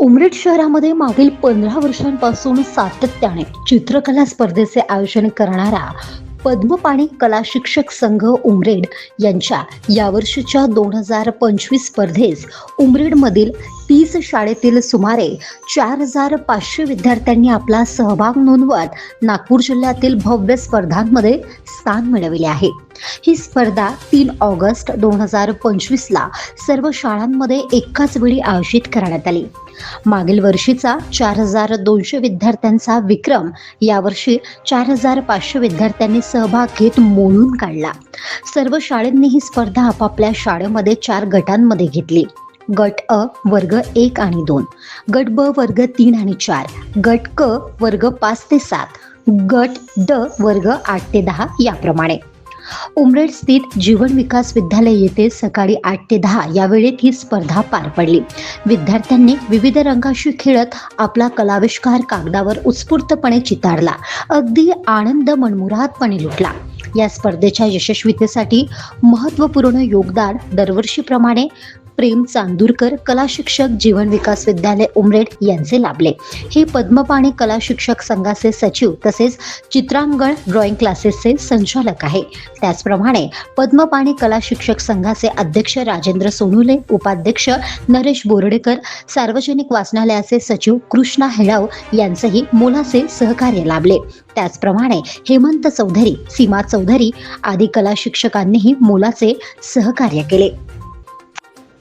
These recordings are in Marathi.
उमरेड शहरामध्ये मागील पंधरा वर्षांपासून सातत्याने चित्रकला स्पर्धेचे आयोजन करणारा पद्मपाणी कला शिक्षक संघ उमरेड यांच्या यावर्षीच्या दोन हजार पंचवीस स्पर्धेस उमरेडमधील तीस शाळेतील सुमारे चार हजार पाचशे विद्यार्थ्यांनी आपला सहभाग नोंदवत नागपूर जिल्ह्यातील भव्य स्पर्धांमध्ये स्थान मिळविले आहे. ही स्पर्धा तीन ऑगस्ट दोन हजार पंचवीसला सर्व शाळांमध्ये एकाच वेळी आयोजित करण्यात आली. मागील वर्षीचा चार हजार दोनशे विद्यार्थ्यांचा विक्रम यावर्षी चार हजार पाचशे विद्यार्थ्यांनी सहभाग घेत मोडून काढला. सर्व शाळेंनी ही स्पर्धा आपापल्या शाळेमध्ये चार गटांमध्ये घेतली. गट अ वर्ग एक आणि दोन गट ब वर्ग तीन आणि चार गट क वर्ग पाच ते सात गट ड वर्ग आठ ते दहा याप्रमाणे. उमरेड स्थित जीवन विकास विद्यालय येथे सकाळी आठ ते दहा या वेळेत ही स्पर्धा पार पडली. विद्यार्थ्यांनी विविध रंगाशी खेळत आपला कलाविष्कार कागदावर उत्स्फूर्तपणे चितारला. अगदी आनंद मनमुराहतपणे लुटला. या स्पर्धेच्या यशस्वीतेसाठी महत्त्वपूर्ण योगदान दरवर्षीप्रमाणे प्रेम चांदूरकर कला शिक्षक जीवन विकास विद्यालय उमरेड यांचे लाभले. हे पद्मपाणी कला शिक्षक संघाचे सचिव तसेच चित्रांगण ड्रॉइंग क्लासेसचे संचालक आहे. त्याचप्रमाणे पद्मपाणी कला शिक्षक संघाचे अध्यक्ष राजेंद्र सोनुले उपाध्यक्ष नरेश बोर्डेकर सार्वजनिक वाचनालयाचे सचिव कृष्णा हेळाव यांचेही मोलाचे सहकार्य लाभले. त्याचप्रमाणे हेमंत चौधरी सीमा चौधरी आदी कला शिक्षकांनीही मोलाचे सहकार्य केले.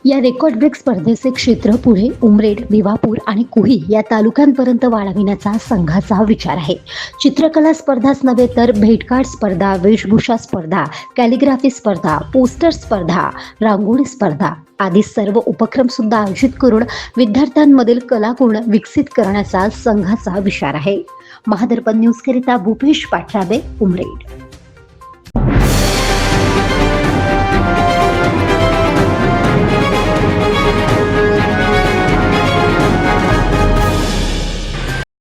या रेकॉर्ड ब्रेक स्पर्धेचे क्षेत्र पुढे उमरेड भिवापूर आणि कुही या तालुक्यांपर्यंत वाढविण्याचा संघाचा विचार आहे. चित्रकला स्पर्धाच नव्हे तर भेटकार्ड स्पर्धा वेशभूषा स्पर्धा कॅलिग्राफी स्पर्धा पोस्टर स्पर्धा रांगोळी स्पर्धा आदी सर्व उपक्रम सुद्धा आयोजित करून विद्यार्थ्यांमधील कलागुण विकसित करण्याचा संघाचा विचार आहे. महादर्पण न्यूजकरिता भूपेश पाठराबे उमरेड.